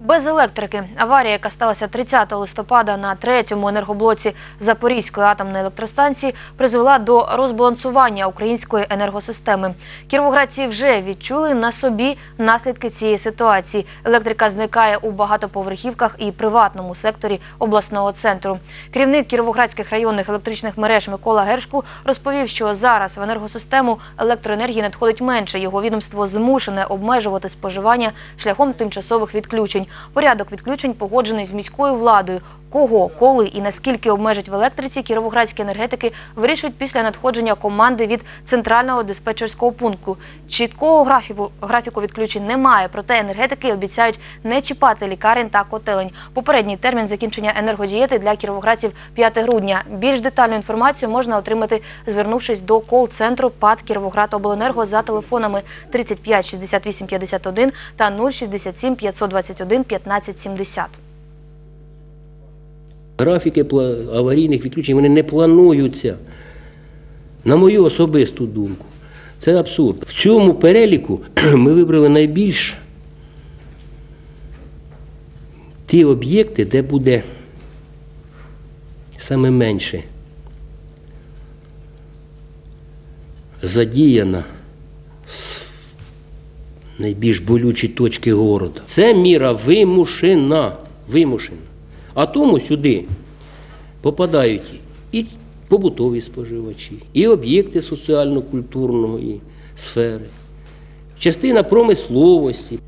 Без електрики аварія, яка сталася 30 листопада на третьому енергоблоці Запорізької атомної електростанції, призвела до розбалансування української енергосистеми. Кіровоградці вже відчули на собі наслідки цієї ситуації. Електрика зникає у багатоповерхівках і приватному секторі обласного центру. Керівник кіровоградських районних електричних мереж Микола Гершку розповів, що зараз в енергосистему електроенергії надходить менше. Його відомство змушене обмежувати споживання шляхом тимчасових відключень. Порядок відключень погоджений з міською владою. Кого, коли і наскільки обмежать в електриці кіровоградські енергетики вирішують після надходження команди від центрального диспетчерського пункту. Чіткого графіку, графіку відключень немає, проте енергетики обіцяють не чіпати лікарень та котелень. Попередній термін закінчення енергодієти для кіровоградців 5 грудня. Більш детальну інформацію можна отримати, звернувшись до кол-центру ПАД Кіровоградобленерго за телефонами 35 68 51 та 067 521 15 70. Графіки аварійних відключень вони не плануються. На мою особисту думку, це абсурд. В цьому переліку ми вибрали найбільш ті об'єкти, де буде саме менше задіяна с- найбільш болючі точки города. Це міра вимушена. вимушена. А тому сюди попадають і побутові споживачі, і об'єкти соціально-культурної сфери, частина промисловості.